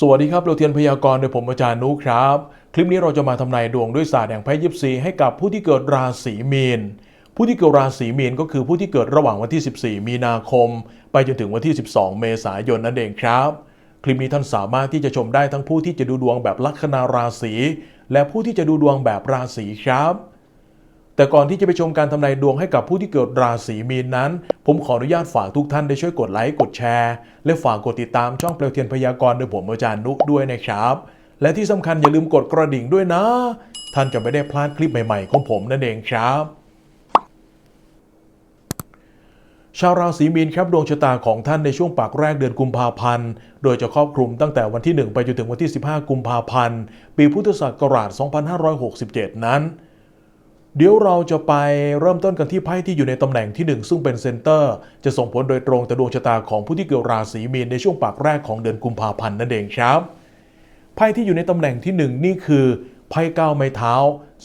สวัสดีครับเราเทียนพยากรณ์โดยผมอาจารย์นุครับ คลิปนี้เราจะมาทำนายดวงด้วยศาสตร์แห่งไพ่ยิปซีให้กับผู้ที่เกิดราศีมีน ผู้ที่เกิดราศีมีนก็คือผู้ที่เกิดระหว่างวันที่ 14 มีนาคม ไปจนถึงวันที่ 12 เมษายนนั่นเองครับ คลิปนี้ท่านสามารถที่จะชมได้ทั้งผู้ที่จะดูดวงแบบลัคนาราศี และผู้ที่จะดูดวงแบบราศีครับ แต่ก่อนที่จะไปชมการทำนายดวงให้กับผู้ที่เกิดราศีมีนนั้น ผมขออนุญาตฝากทุกท่านได้ช่วยกดไลค์กดแชร์ และฝากกดติดตามช่องเปลวเทียนพยากรณ์โดยผมอาจารย์นุกด้วยนะครับ และที่สำคัญอย่าลืมกดกระดิ่งด้วยนะ ท่านจะไม่ได้พลาดคลิปใหม่ๆ ของผมนั่นเองครับชาวราศีมีนครับดวงชะตาของท่านในช่วงปากแรกเดือนกุมภาพันธ์ โดยจะครอบคลุมตั้งแต่วันที่ 1 ไปจนถึงวันที่ 15 กุมภาพันธ์ ปีพุทธศักราช 2567 นั้น เดี๋ยวเราจะไปเริ่มต้นกันที่ไพ่ที่อยู่ในตำแหน่งที่ 1 ซึ่งเป็นเซนเตอร์ จะส่งผลโดยตรงต่อดวงชะตาของผู้ที่เกิดราศีมีนในช่วงปากแรกของเดือนกุมภาพันธ์นั่นเองครับไพ่ที่อยู่ในตำแหน่งที่ 1 นี่คือไพ่ก้าวไม้เท้า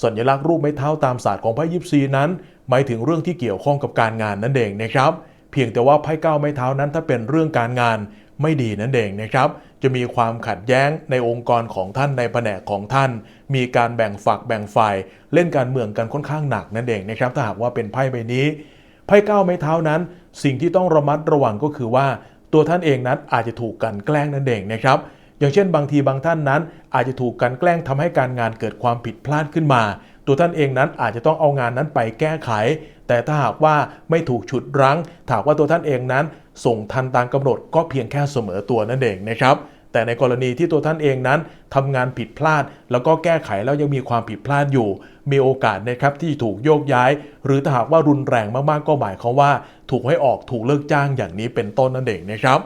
สัญลักษณ์รูปไม้เท้าตามศาสตร์ของไพ่ยิปซีนั้น หมายถึงเรื่องที่เกี่ยวข้องกับการงานนั่นเองนะครับ เพียงแต่ว่าไพ่ก้าวไม้เท้านั้นถ้าเป็นเรื่องการงานไม่ดีนั่นเองนะครับ จะมีความขัดแย้งในองค์กรของท่านในแผนกของท่าน มีการแบ่งฝักแบ่งฝ่าย เล่นการเมืองกันค่อนข้างหนักนั่นเองนะครับถ้าหากว่าเป็นไพ่ใบนี้ไพ่ก้าวไม้เท้านั้น สิ่งที่ต้องระมัดระวังก็คือว่า ตัวท่านเองนั้นอาจจะถูกกันแกล้งนั่นเองนะครับอย่างเช่น บางทีบางท่านนั้น อาจจะถูกกันแกล้งทำให้การงานเกิดความผิดพลาดขึ้นมา ตัวท่านเองนั้นอาจจะต้องเอางานนั้นไปแก้ไข แต่ถ้าหากว่าไม่ถูกฉุดรั้งถากว่าตัวท่านเองนั้น ส่งทันตามกำหนดก็เพียงแค่เสมอตัวนั่นเองนะครับแต่ในกรณีที่ตัวท่านเองนั้นทำงานผิดพลาด แล้วก็แก้ไขแล้วยังมีความผิดพลาดอยู่ มีโอกาสนะครับที่ถูกโยกย้าย หรือถ้าหากว่ารุนแรงมากๆก็หมายความว่า ถูกให้ออกถูกเลิกจ้างอย่างนี้เป็นต้นนั่นเองนะครับ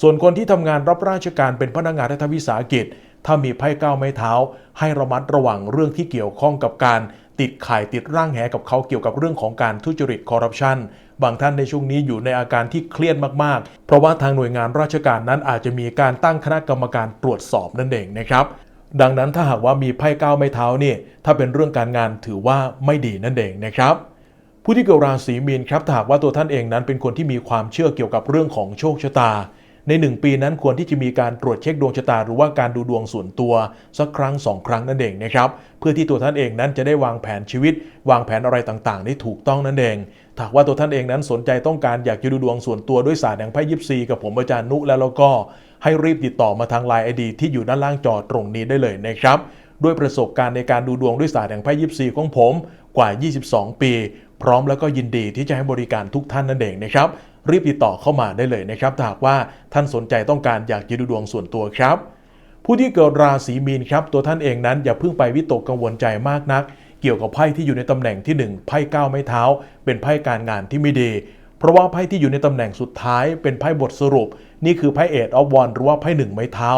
ส่วนคนที่ทำงานรับราชการเป็นพนักงานรัฐวิสาหกิจ ถ้ามีไพ่ก้าวไม้เท้า ให้ระมัดระวังเรื่องที่เกี่ยวข้องกับการ ติดข่ายติดร่างแหกับเขาเกี่ยวกับเรื่องของการทุจริตคอร์รัปชันบางท่านในช่วงนี้อยู่ในอาการที่เครียดมากๆ เพราะว่าทางหน่วยงานราชการนั้นอาจจะมีการตั้งคณะกรรมการตรวจสอบนั่นเองนะครับดังนั้นถ้าหากว่ามีไพ่ก้าวไม้เท้านี่ถ้าเป็นเรื่องการงานถือว่าไม่ดีนั่นเองนะครับผู้ที่เกิดราศีมีนครับถ้าหากว่าตัวท่านเองนั้นเป็นคนที่มีความเชื่อเกี่ยวกับเรื่องของโชคชะตา ใน 1 ปีนั้นควรที่จะมีการตรวจเช็คดวงชะตา หรือว่าการดูดวงส่วนตัว สักครั้ง 2 ครั้งนั่นเองนะครับเพื่อที่ตัวท่านเองนั้นจะได้วางแผนชีวิต วางแผนอะไรต่างๆ ได้ถูกต้องนั่นเองถ้าหากว่าตัวท่านเองนั้นสนใจต้องการอยากจะดูดวงส่วนตัวด้วยศาสตร์แห่งไพ่ยิปซีกับผมอาจารย์นุแล้วแล้วก็ให้รีบติดต่อมาทางไลน์ไอดีที่อยู่ด้านล่างจอตรงนี้ได้เลยนะครับด้วยประสบการณ์ในการดูดวงด้วยศาสตร์แห่งไพ่ยิปซีของผมกว่า 22 ปี พร้อมแล้วก็ยินดีที่จะให้บริการทุกท่านนั่นเองนะครับ รีบติดต่อเข้ามาได้เลยนะครับถ้าหากว่าท่านสนใจต้องการอยากจะดูดวงส่วนตัวครับ ผู้ที่เกิดราศีมีนครับ ตัวท่านเองนั้นอย่าเพิ่งไปวิตกกังวลใจมากนัก เกี่ยวกับไพ่ที่อยู่ในตำแหน่งที่ 1 ไพ่ก้าวไม้เท้า เป็นไพ่การงานที่ไม่ดีเพราะว่าไพ่ที่อยู่ในตำแหน่งสุดท้ายเป็นไพ่บทสรุป นี่คือไพ่เอทออฟวอนหรือว่าไพ่หนึ่งไม้เท้า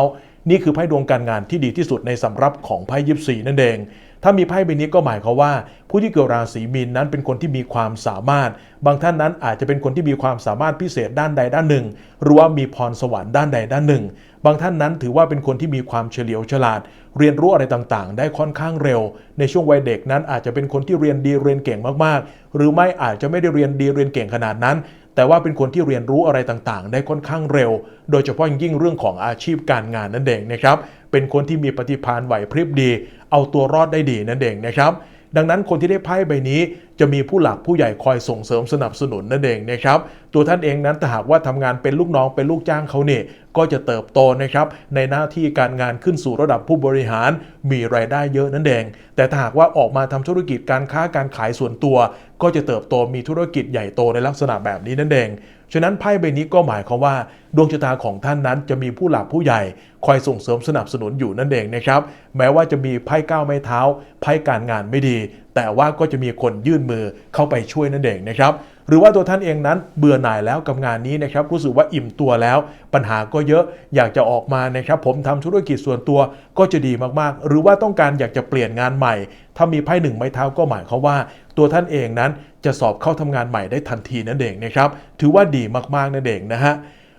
นี่คือไพ่ดวงการงานที่ดีที่สุดในสำรับของไพ่ยิปซีนั่นเอง ถ้ามีไพ่ใบนี้ก็หมายความว่า ผู้ที่เกิดราศีมีนนั้นเป็นคนที่มีความสามารถ บางท่านนั้นอาจจะเป็นคนที่มีความสามารถพิเศษด้านใดด้านหนึ่ง หรือว่ามีพรสวรรค์ด้านใดด้านหนึ่ง บางท่านนั้นถือว่าเป็นคนที่มีความเฉลียวฉลาด เรียนรู้อะไรต่างๆ ได้ค่อนข้างเร็ว ในช่วงวัยเด็กนั้นอาจจะเป็นคนที่เรียนดีเรียนเก่งมากๆ หรือไม่อาจจะไม่ได้เรียนดีเรียนเก่งขนาดนั้น แต่ว่าเป็นคนที่เรียนรู้อะไรต่างๆ ได้ค่อนข้างเร็ว โดยเฉพาะยิ่งเรื่องของอาชีพการงานนั่นเองนะครับ เป็นคนที่มีปฏิภาณไหวพริบดี เอาตัวรอดได้ดีนั่นเองนะครับ ดังนั้นคนที่ได้ไพ่ใบนี้ จะมีผู้หลักผู้ใหญ่คอยส่งเสริมสนับสนุนนั่นเองนะครับตัวท่านเองนั้นถ้าหากว่าทำงานเป็นลูกน้องเป็นลูกจ้างเขาเนี่ยก็จะเติบโตนะครับในหน้าที่การงานขึ้นสู่ระดับผู้บริหารมีรายได้เยอะนั่นเอง แต่ถ้าหากว่าออกมาทำธุรกิจการค้าการขายส่วนตัว ก็จะเติบโตมีธุรกิจใหญ่โตในลักษณะแบบนี้นั่นเองฉะนั้นไพ่ใบนี้ก็หมายความว่า ดวงชะตาของท่านนั้นจะมีผู้หลักผู้ใหญ่ คอยส่งเสริมสนับสนุนอยู่นั่นเองนะครับแม้ว่าจะมีไพ่ก้าวไม้เท้าไพ่การงานไม่ดี แต่ว่าก็จะมีคนยื่นมือเข้าไปช่วยนั่นเองนะครับหรือว่าตัวท่านเองนั้นเบื่อหน่ายแล้วกับงานนี้นะครับรู้สึกว่าอิ่มตัวแล้ว ปัญหาก็เยอะอยากจะออกมานะครับผมทำธุรกิจส่วนตัวก็จะดีมากๆ หรือว่าต้องการอยากจะเปลี่ยนงานใหม่ ถ้ามีไพ่หนึ่งไม้เท้าก็หมายความว่า ตัวท่านเองนั้นจะสอบเข้าทำงานใหม่ได้ทันทีนั่นเองนะครับถือว่าดีมากๆนั่นเองนะฮะ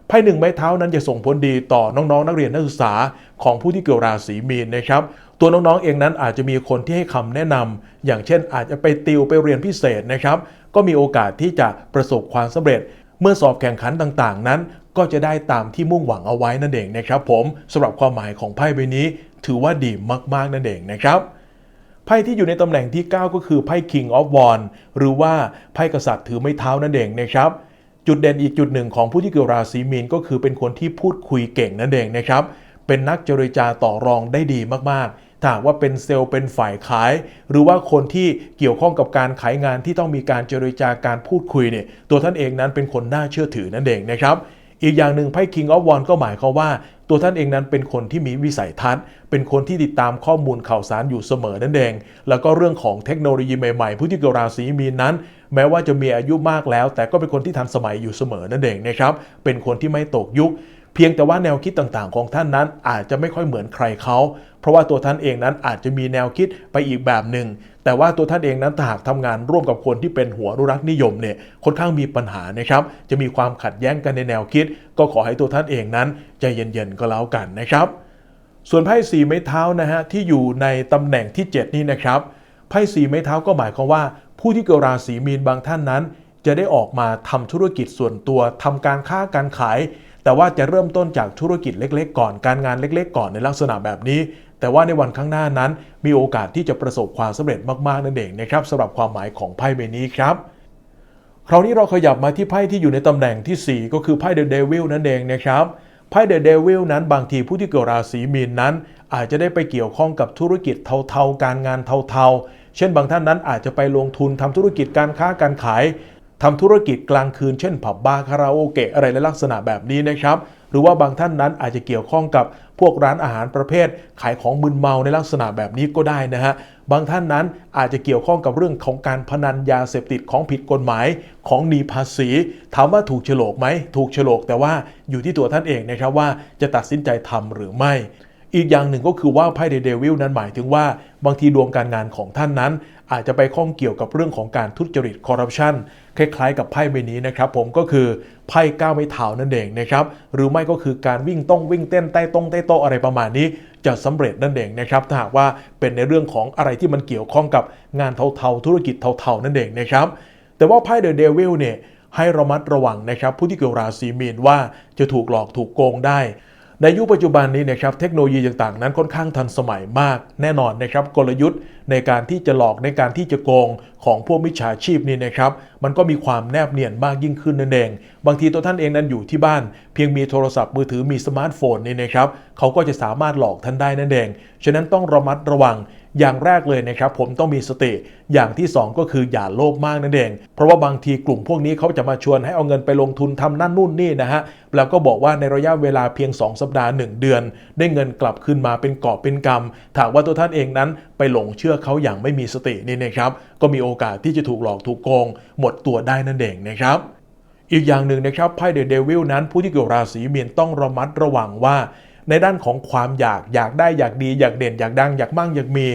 ไพ่หนึ่งไม้เท้านั้นจะส่งผลดีต่อน้องๆ นักเรียนนักศึกษาของผู้ที่เกิดราศีมีนนะครับตัวน้องๆเองนั้นอาจจะมีคนที่ให้คำแนะนำอย่างเช่น อาจจะไปติวไปเรียนพิเศษนะครับก็มีโอกาสที่จะประสบความสำเร็จ เมื่อสอบแข่งขันต่างๆ นั้น ก็จะได้ตามที่มุ่งหวังเอาไว้นั่นเองนะครับผมสำหรับความหมายของไพ่ใบนี้ ถือว่าดีมากๆนั่นเองนะครับไพ่ที่อยู่ในตำแหน่งที่ 9 ก็คือไพ่ King of w a n d หรือว่าไพ่กษัตริย์ถือไม้เท้านั่นเองนะครับ จุดเด่นอีกจุดหนึ่งของผู้ที่เกิดราศีมีนก็คือเป็นคนที่พูดคุยเก่งนั่นเองนะครับ เป็นนักเจรจาต่อรองได้ดีมากๆ ถ้าว่าเป็นเซลล์เป็นฝ่ายขาย หรือว่าคนที่เกี่ยวข้องกับการขายงานที่ต้องมีการเจรจาการพูดคุยเนี่ยตัวท่านเองนั้นเป็นคนน่าเชื่อถือนั่นเองนะครับ อีกอย่างหนึ่งไพ่คิงออฟวอนก็หมายความว่า ตัวท่านเองนั้นเป็นคนที่มีวิสัยทัศน์ เป็นคนที่ติดตามข้อมูลข่าวสารอยู่เสมอนั่นเอง แล้วก็เรื่องของเทคโนโลยีใหม่ๆ ผู้ที่เกิดราศีมีนนั้น แม้ว่าจะมีอายุมากแล้ว แต่ก็เป็นคนที่ทันสมัยอยู่เสมอนั่นเองนะครับเป็นคนที่ไม่ตกยุค เพียงแต่ว่าแนวคิดต่างๆ ของท่านนั้นอาจจะไม่ค่อยเหมือนใครเขาเพราะว่าตัวท่านเองนั้นอาจจะมีแนวคิดไปอีกแบบหนึ่งแต่ว่าตัวท่านเองนั้นถ้าหากทำงานร่วมกับคนที่เป็นหัวรุรักนิยมเนี่ยค่อนข้างมีปัญหานะครับ จะมีความขัดแย้งกันในแนวคิด ก็ขอให้ตัวท่านเองนั้นใจเย็นๆก็แล้วกันนะครับ ส่วนไพ่สีไม้เท้านะฮะที่อยู่ในตำแหน่งที่ 7 นี่นะครับไพ่สีไม้เท้าก็หมายความว่า ผู้ที่เกิดราศีมีนบางท่านนั้น จะได้ออกมาทำธุรกิจส่วนตัวทำการค้าการขาย แต่ว่าจะเริ่มต้นจากธุรกิจเล็ก ๆ ก่อนการงานเล็ก ๆ ก่อนในลักษณะแบบนี้ แต่ว่าในวันข้างหน้านั้น มีโอกาสที่จะประสบความสำเร็จมากๆนั่นเองนะครับสำหรับความหมายของไพ่ใบนี้ครับคราวนี้เราขยับมาที่ไพ่ที่อยู่ในตำแหน่งทีสี่ 4 ก็คือไพ่เดอะเดวิลนั่นเองนะครับไพ่เดอะเดวิลนั้นบางทีผู้ที่เกิดราศีมีนนั้น อาจจะได้ไปเกี่ยวข้องกับธุรกิจเทาๆ การงานเทาๆ เช่นบางท่านนั้นอาจจะไปลงทุนทำธุรกิจการค้าการขาย ทำธุรกิจกลางคืนเช่นผับบาร์คาราโอเกะอะไรในลักษณะแบบนี้นะครับ หรือว่าบางท่านนั้นอาจจะเกี่ยวข้องกับพวกร้านอาหารประเภท ขายของมึนเมาในลักษณะแบบนี้ก็ได้นะฮะบางท่านนั้นอาจจะเกี่ยวข้องกับเรื่องของการพนันยาเสพติดของผิดกฎหมายของหนีภาษี ถามว่าถูกฉลกไหมถูกฉลกแต่ว่าอยู่ที่ตัวท่านเองนะครับว่าจะตัดสินใจทำหรือไม่ อีกอย่างหนึ่งก็คือว่าไพ่เดวิลนั้นหมายถึงว่าบางทีดวงการงานของท่านนั้น อาจจะไปข้องเกี่ยวกับเรื่องของการทุจริตคอร์รัปชันคล้ายๆ กับไพ่ใบนี้นะครับผมก็คือไพ่ก้าวไม่เท้านั่นเองนะครับหรือไม่ก็คือการวิ่งต้องวิ่งเต้นใต้ตรงใต้โต๊ะอะไรประมาณนี้ จะสำเร็จนั่นเองนะครับถ้าหากว่าเป็นในเรื่องของอะไรที่มันเกี่ยวข้องกับงานเทาๆธุรกิจเทาๆนั่นเองนะครับแต่ว่าไพ่เดอะเดวิลเนี่ยให้ระมัดระวังนะครับผู้ที่เกี่ยวราศีมีนว่าจะถูกหลอกถูกโกงได้ ในยุคปัจจุบันนี้นะครับเทคโนโลยีต่างๆ นั้นค่อนข้างทันสมัยมากแน่นอนนะครับกลยุทธ์ ในการที่จะหลอกในการที่จะโกงของพวกมิจฉาชีพนี่นะครับ มันก็มีความแนบเนียนมากยิ่งขึ้นนั่นเอง บางทีตัวท่านเองนั้นอยู่ที่บ้าน เพียงมีโทรศัพท์มือถือมีสมาร์ทโฟนนี่นะครับเขาก็จะสามารถหลอกท่านได้นั่นเอง ฉะนั้นต้องระมัดระวังอย่างแรกเลยนะครับ ผมต้องมีสติ อย่างที่ 2 ก็คืออย่าโลภมากนั่นเอง เพราะว่าบางทีกลุ่มพวกนี้เขาจะมาชวนให้เอาเงินไปลงทุนทำนั่นนู่นนี่นะฮะ แล้วก็บอกว่าในระยะเวลาเพียง 2 สัปดาห์ 1 เดือน ได้เงินกลับคืนมาเป็นกอบเป็นกำถามว่าตัวท่านเองนั้นไปหลงเชื่อเขาอย่างไม่มีสตินี่นะครับ ก็มีโอกาสที่จะถูกหลอกถูกโกง หมดตัวได้นั่นเองนะครับอีกอย่างหนึ่งนะครับไพ่เดอะเดวิลนั้นผู้ที่เกี่ยวราศีมีนต้องระมัดระวังว่า ในด้านของความอยากอยากได้อยากดี อยากเด่นอยากดังอยากมั่งอยากมี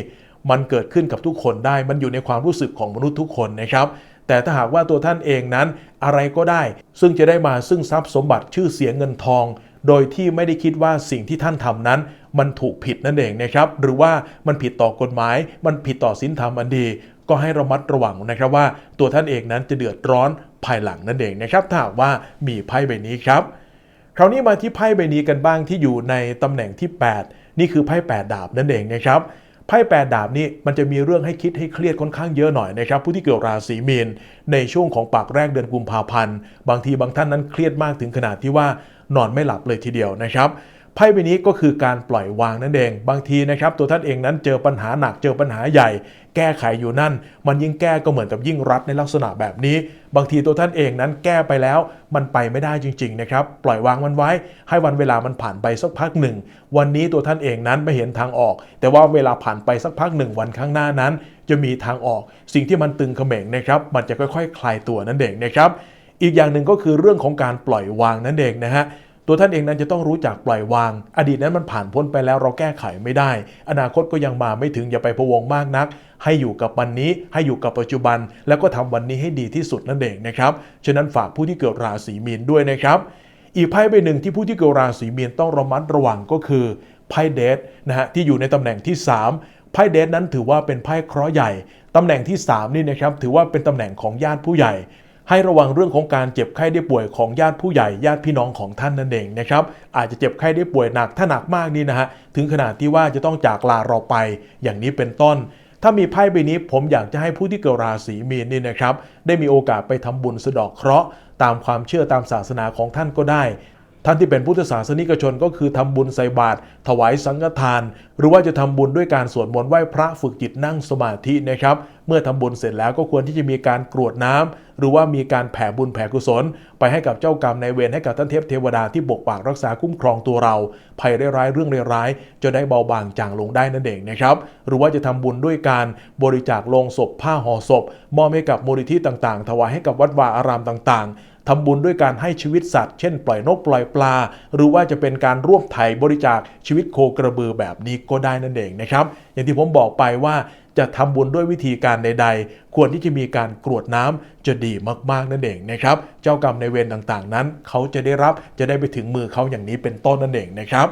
มันเกิดขึ้นกับทุกคนได้ มันอยู่ในความรู้สึกของมนุษย์ทุกคนนะครับ แต่ถ้าหากว่าตัวท่านเองนั้นอะไรก็ได้ ซึ่งจะได้มาซึ่งทรัพย์สมบัติชื่อเสียงเงินทอง โดยที่ไม่ได้คิดว่าสิ่งที่ท่านทำนั้น มันถูกผิดนั่นเองนะครับหรือว่ามันผิดต่อกฎหมาย มันผิดต่อศีลธรรมอันดี ก็ให้ระมัดระวังนะครับว่า ตัวท่านเองนั้นจะเดือดร้อนภายหลังนั่นเองนะครับถ้าว่ามีไพ่ใบนี้ครับคราวนี้มาที่ไพ่ใบนี้กันบ้างที่อยู่ในตำแหน่งที่ 8 นี่คือไพ่8ดาบนั่นเองนะครับไพ่8ดาบนี่มันจะมีเรื่องให้คิดให้เครียดค่อนข้างเยอะหน่อยนะครับ ผู้ที่เกิดราศีมีนในช่วงของปากแรกเดือนกุมภาพันธ์ บางทีบางท่านนั้นเครียดมากถึงขนาดที่ว่านอนไม่หลับเลยทีเดียวนะครับ ไพ่ใบนี้ก็คือการปล่อยวางนั่นเอง บางทีนะครับตัวท่านเองนั้นเจอปัญหาหนักเจอปัญหาใหญ่ แก้ไขอยู่นั่น มันยิ่งแก้ก็เหมือนกับยิ่งรัดในลักษณะแบบนี้ บางทีตัวท่านเองนั้นแก้ไปแล้วมันไปไม่ได้จริงๆนะครับปล่อยวางมันไว้ ให้วันเวลามันผ่านไปสักพักหนึ่ง วันนี้ตัวท่านเองนั้นไม่เห็นทางออก แต่ว่าเวลาผ่านไปสักพักหนึ่งวันข้างหน้านั้น จะมีทางออก สิ่งที่มันตึงเขม่งนะครับมันจะค่อยๆ คลายตัวนั่นเองนะครับอีกอย่างหนึ่งก็คือเรื่องของการปล่อยวางนั่นเองนะฮะ ตัวท่านเองนั้นจะต้องรู้จักปล่อยวาง อดีตนั้นมันผ่านพ้นไปแล้วเราแก้ไขไม่ได้ อนาคตก็ยังมาไม่ถึงอย่าไปพะวงมากนัก ให้อยู่กับวันนี้ ให้อยู่กับปัจจุบัน แล้วก็ทำวันนี้ให้ดีที่สุดนั่นเองนะครับฉะนั้นฝากผู้ที่เกิดราศีมีนด้วยนะครับ อีกไพ่ใบหนึ่งที่ผู้ที่เกิดราศีมีนต้องระมัดระวังก็คือไพ่เดทนะฮะที่อยู่ในตำแหน่งที่ 3ไพ่เดทนั้นถือว่าเป็นไพ่เคราะห์ใหญ่ตำแหน่งที่ 3 นี่นะครับถือว่าเป็นตำแหน่งของญาติผู้ใหญ่ ให้ระวังเรื่องของการเจ็บไข้ได้ป่วยของญาติผู้ใหญ่ญาติพี่น้องของท่านนั่นเองนะครับอาจจะเจ็บไข้ได้ป่วยหนักถ้าหนักมากนี่นะฮะถึงขนาดที่ว่าจะต้องจากลาเราไป อย่างนี้เป็นต้น ถ้ามีไพ่ใบนี้ผมอยากจะให้ผู้ที่เกิดราศีมีนนี่นะครับได้มีโอกาสไปทำบุญสะดอกเคราะห์ตามความเชื่อตามศาสนาของท่านก็ได้ท่านที่เป็นพุทธศาสนิกชนก็คือทำบุญใส่บาตรถวายสังฆทาน หรือว่าจะทำบุญด้วยการสวดมนต์ไหว้พระฝึกจิตนั่งสมาธินะครับ เมื่อทำบุญเสร็จแล้วก็ควรที่จะมีการกรวดน้ำ หรือว่ามีการแผ่บุญแผ่กุศล ไปให้กับเจ้ากรรมในเวรให้กับท่านเทพเทวดาที่ปกปักรักษาคุ้มครองตัวเรา ภัยร้ายเรื่องร้ายจะได้เบาบางจางลงได้นั่นเองนะครับ หรือว่าจะทำบุญด้วยการบริจาคโลงศพผ้าห่อศพมอบให้กับมูลนิธิต่างๆ ถวายให้กับวัดวาอารามต่างๆทำบุญด้วยการให้ชีวิตสัตว์ เช่นปล่อยนกปล่อยปลา หรือว่าจะเป็นการร่วมไถ่บริจาคชีวิตโคกระบือแบบนี้ก็ได้นั่นเองนะครับ อย่างที่ผมบอกไปว่า จะทำบุญด้วยวิธีการใด ๆ ควรที่จะมีการกรวดน้ำจะดีมากๆนั่นเองนะครับ เจ้ากรรมในเวรต่างๆ นั้น เขาจะได้รับจะได้ไปถึงมือเขาอย่างนี้เป็นต้นนั่นเองนะครับ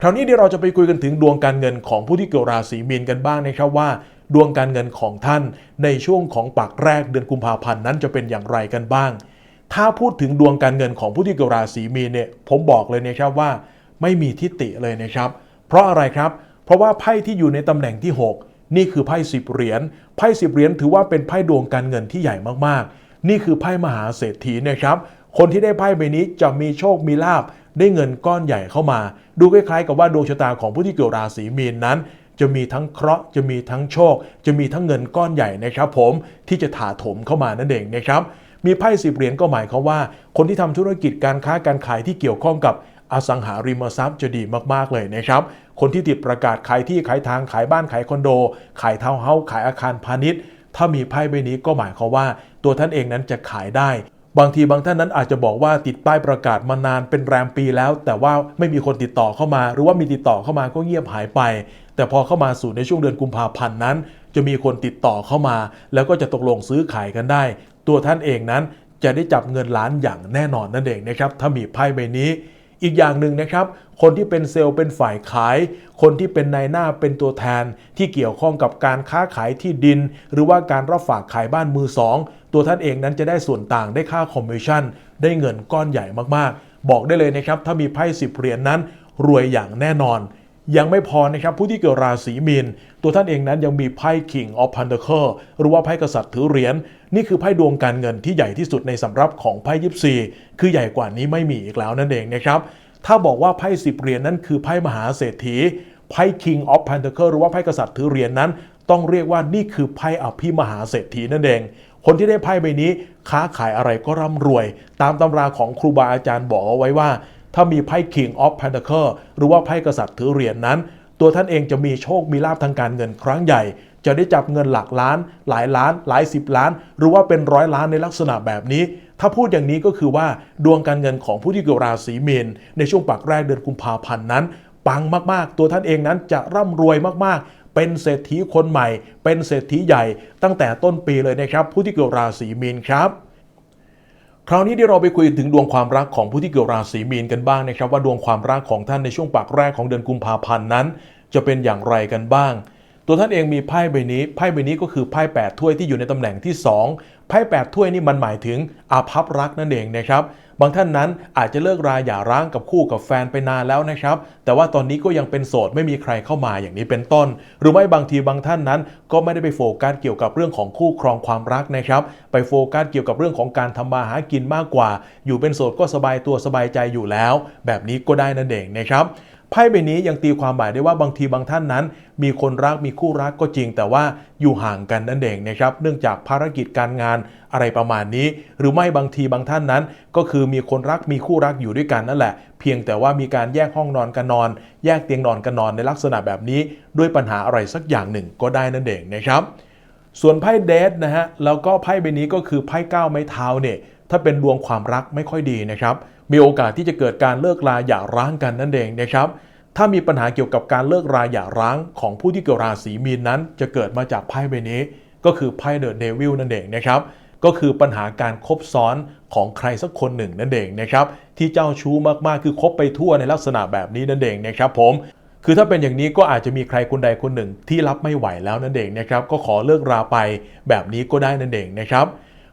คราวนี้เดี๋ยวเราจะไปคุยกันถึงดวงการเงินของผู้ที่เกิดราศีมีนกันบ้างนะครับว่า ดวงการเงินของท่านในช่วงของปากแรกเดือนกุมภาพันธ์นั้นจะเป็นอย่างไรกันบ้าง ถ้าพูดถึงดวงการเงินของผู้ที่เกิดราศีมีนเนี่ยผมบอกเลยนะครับว่า ไม่มีทิฏฐิเลยนะครับ เพราะอะไรครับ เพราะว่าไพ่ที่อยู่ในตำแหน่งที่ 6 นี่คือไพ่สิบเหรียญไพ่สิบเหรียญถือว่าเป็นไพ่ดวงการเงินที่ใหญ่มากๆ นี่คือไพ่มหาเศรษฐีนะครับคนที่ได้ไพ่ใบนี้จะมีโชคมีลาบได้เงินก้อนใหญ่เข้ามา ดูคล้ายๆ กับว่าดวงชะตาของผู้ที่เกิดราศีมีนนั้น จะมีทั้งเคราะห์จะมีทั้งโชค จะมีทั้งเงินก้อนใหญ่นะครับผมที่จะถาโถมเข้ามานั่นเองนะครับมีไพ่สิบเหรียญก็หมายความว่า คนที่ทำธุรกิจการค้าการขายที่เกี่ยวข้องกับอสังหาริมทรัพย์จะดีมากๆเลยนะครับ คนที่ติดประกาศขายที่ขายทางขายบ้านขายคอนโด ขายทาวน์เฮาส์ขายอาคารพาณิชย์ ถ้ามีไพ่ใบนี้ก็หมายความว่า ตัวท่านเองนั้นจะขายได้ บางทีบางท่านนั้นอาจจะบอกว่าติดป้ายประกาศมานานเป็นแรมปีแล้ว แต่ว่าไม่มีคนติดต่อเข้ามา หรือว่ามีติดต่อเข้ามาก็เงียบหายไป แต่พอเข้ามาสู่ในช่วงเดือนกุมภาพันธ์นั้น จะมีคนติดต่อเข้ามา แล้วก็จะตกลงซื้อขายกันได้ ตัวท่านเองนั้นจะได้จับเงินล้านอย่างแน่นอนนั่นเองนะครับถ้ามีไพ่ใบนี้ อีกอย่างหนึ่งนะครับ คนที่เป็นเซลล์เป็นฝ่ายขาย คนที่เป็นนายหน้าเป็นตัวแทน ที่เกี่ยวข้องกับการค้าขายที่ดิน หรือว่าการรับฝากขายบ้านมือสองตัวท่านเองนั้นจะได้ส่วนต่างได้ค่าคอมมิชชั่น ได้เงินก้อนใหญ่มากๆ บอกได้เลยนะครับ ถ้ามีไพ่สิบเหรียญนนั้น รวยอย่างแน่นอน ยังไม่พอนะครับผู้ที่เกิดราศีมีน ตัวท่านเองนั้นยังมีไพ่ King of Pentacle หรือว่าไพ่กษัตริย์ถือเหรียญนี่คือไพ่ดวงการเงินที่ใหญ่ที่สุดในสำรับของไพ่ยิปซีคือใหญ่กว่านี้ไม่มีอีกแล้วนั่นเองนะครับถ้าบอกว่าไพ่สิบเหรียญนั้นคือไพ่มหาเศรษฐีไพ่ King of Pentacle หรือว่าไพ่กษัตริย์ถือเหรียญนั้น ต้องเรียกว่านี่คือไพ่อภิมหาเศรษฐีนั่นเองคนที่ได้ไพ่ใบนี้ค้าขายอะไรก็ร่ำรวย ตามตำราของครูบาอาจารย์บอกเอาไว้ว่า ถ้ามีไพ่ King of Pentacle หรือว่าไพ่กษัตริย์ถือเหรียญนั้น ตัวท่านเองจะมีโชคมีลาภทางการเงินครั้งใหญ่ จะได้จับเงินหลักล้าน หลายล้าน หลายสิบล้าน หรือว่าเป็นร้อยล้านในลักษณะแบบนี้ ถ้าพูดอย่างนี้ก็คือว่าดวงการเงินของผู้ที่เกิดราศีมีนในช่วงปากแรกเดือนกุมภาพันธ์นั้นปังมากๆ ตัวท่านเองนั้นจะร่ำรวยมากๆ เป็นเศรษฐีคนใหม่ เป็นเศรษฐีใหญ่ตั้งแต่ต้นปีเลยนะครับ ผู้ที่เกิดราศีมีนครับ คราวนี้เดี๋ยวเราไปคุยถึงดวงความรักของผู้ที่เกิดราศีมีนกันบ้างนะครับ ว่าดวงความรักของท่านในช่วงปากแรกของเดือนกุมภาพันธ์นั้น จะเป็นอย่างไรกันบ้าง ตัวท่านเองมีไพ่ใบนี้ไพ่ใบนี้ก็คือไพ่แปดถ้วยที่อยู่ในตำแหน่งที่ 2ไพ่แปดถ้วยนี่มันหมายถึงอาภัพรักนั่นเองนะครับ บางท่านนั้นอาจจะเลิกราหย่าร้างกับคู่กับแฟนไปนานแล้วนะครับ แต่ว่าตอนนี้ก็ยังเป็นโสดไม่มีใครเข้ามาอย่างนี้เป็นต้น หรือไม่บางทีบางท่านนั้น ก็ไม่ได้ไปโฟกัสเกี่ยวกับเรื่องของคู่ครองความรักนะครับ ไปโฟกัสเกี่ยวกับเรื่องของการทำมาหากินมากกว่า อยู่เป็นโสดก็สบายตัวสบายใจอยู่แล้ว แบบนี้ก็ได้นั่นเองนะครับ ไพ่ใบนี้ยังตีความหมายได้ว่าบางทีบางท่านนั้น มีคนรักมีคู่รักก็จริง แต่ว่าอยู่ห่างกันนั่นเองนะครับ เนื่องจากภารกิจการงานอะไรประมาณนี้ หรือไม่บางทีบางท่านนั้น ก็คือมีคนรักมีคู่รักอยู่ด้วยกันนั่นแหละ เพียงแต่ว่ามีการแยกห้องนอนกันนอน แยกเตียงนอนกันนอนในลักษณะแบบนี้ ด้วยปัญหาอะไรสักอย่างหนึ่งก็ได้นั่นเองนะครับ ส่วนไพ่เดทนะฮะแล้วก็ไพ่ใบนี้ก็คือไพ่ก้าวไม้เท้าเนี่ยถ้าเป็นดวงความรักไม่ค่อยดีนะครับ มีโอกาสที่จะเกิดการเลิกลาหย่าร้างกันนั่นเองนะครับถ้ามีปัญหาเกี่ยวกับการเลิกราหย่าร้างของผู้ที่เกิดราศีมีนนั้น จะเกิดมาจากไพ่ใบนี้ ก็คือไพ่เดอะเดวิลนั่นเองนะครับก็คือปัญหาการคบซ้อนของใครสักคนหนึ่งนั่นเองนะครับที่เจ้าชู้มากๆคือคบไปทั่วในลักษณะแบบนี้นั่นเองนะครับผมคือถ้าเป็นอย่างนี้ก็อาจจะมีใครคนใดคนหนึ่งที่รับไม่ไหวแล้วนั่นเองนะครับก็ขอเลิกราไปแบบนี้ก็ได้นั่นเองนะครับ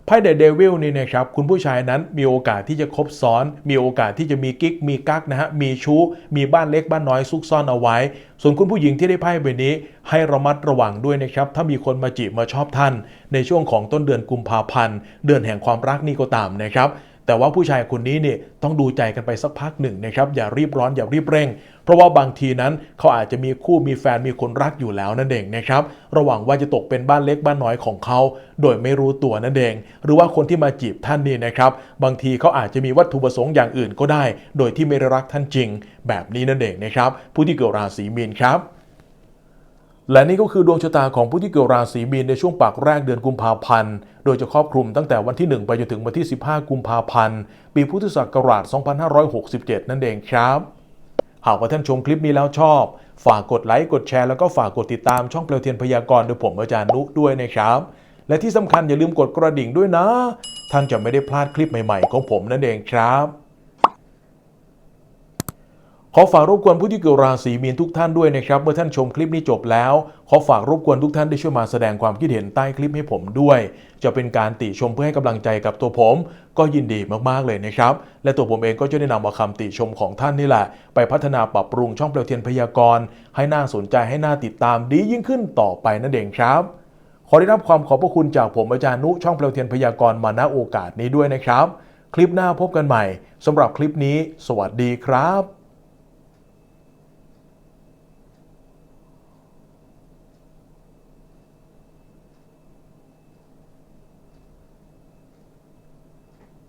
ไพ่เดอะเดวิลนี่นะครับคุณผู้ชายนั้นมีโอกาสที่จะคบซ้อน มีโอกาสที่จะมีกิ๊กมีกักนะฮะมีชู้ มีบ้านเล็กบ้านน้อยซุกซ่อนเอาไว้ ส่วนคุณผู้หญิงที่ได้ไพ่ใบนี้ ให้ระมัดระวังด้วยนะครับถ้ามีคนมาจีบมาชอบท่าน ในช่วงของต้นเดือนกุมภาพันธ์ เดือนแห่งความรักนี่ก็ตามนะครับ แต่ว่าผู้ชายคนนี้เนี่ยต้องดูใจกันไปสักพักหนึ่งนะครับอย่ารีบร้อนอย่ารีบเร่ง เพราะว่าบางทีนั้นเขาอาจจะมีคู่มีแฟนมีคนรักอยู่แล้วนั่นเองนะครับระหว่างว่าจะตกเป็นบ้านเล็กบ้านน้อยของเขา โดยไม่รู้ตัวนั่นเอง หรือว่าคนที่มาจีบท่านนี่นะครับ บางทีเขาอาจจะมีวัตถุประสงค์อย่างอื่นก็ได้ โดยที่ไม่ได้รักท่านจริง แบบนี้นั่นเองนะครับผู้ที่เกิดราศีมีนครับ และนี่ก็คือดวงชะตาของผู้ที่เกิดราศีมีนในช่วงปากแรกเดือนกุมภาพันธ์ โดยจะครอบคลุมตั้งแต่วันที่ 1 ไปจนถึงวันที่ 15 กุมภาพันธ์ ปีพุทธศักราช 2567 นั่นเองครับ หากว่าท่านชมคลิปนี้แล้วชอบ ฝากกดไลค์ กดแชร์ แล้วก็ฝากกดติดตามช่องเปลวเทียนพยากรณ์โดยผมอาจารย์นุด้วยนะครับ และที่สำคัญอย่าลืมกดกระดิ่งด้วยนะ ท่านจะไม่ได้พลาดคลิปใหม่ ๆ ของผมนั่นเองครับ ขอฝากรบกวนผู้ที่เกิดราศีมีนทุกท่านด้วยนะครับ เมื่อท่านชมคลิปนี้จบแล้ว ขอฝากรบกวนทุกท่านได้ช่วยมาแสดงความคิดเห็นใต้คลิปให้ผมด้วย จะเป็นการติชมเพื่อให้กำลังใจกับตัวผม ก็ยินดีมากๆเลยนะครับ และตัวผมเองก็จะได้นำเอาคำติชมของท่านนี่แหละ ไปพัฒนาปรับปรุงช่องเปลวเทียนพยากรณ์ให้น่าสนใจให้น่าติดตามดียิ่งขึ้นต่อไปนั่นเองครับ ขอได้รับความขอบพระคุณจากผมอาจารย์นุช่องเปลวเทียนพยากรณ์มาณโอกาสนี้ด้วยนะครับ คลิปหน้าพบกันใหม่สำหรับคลิปนี้ สวัสดีครับ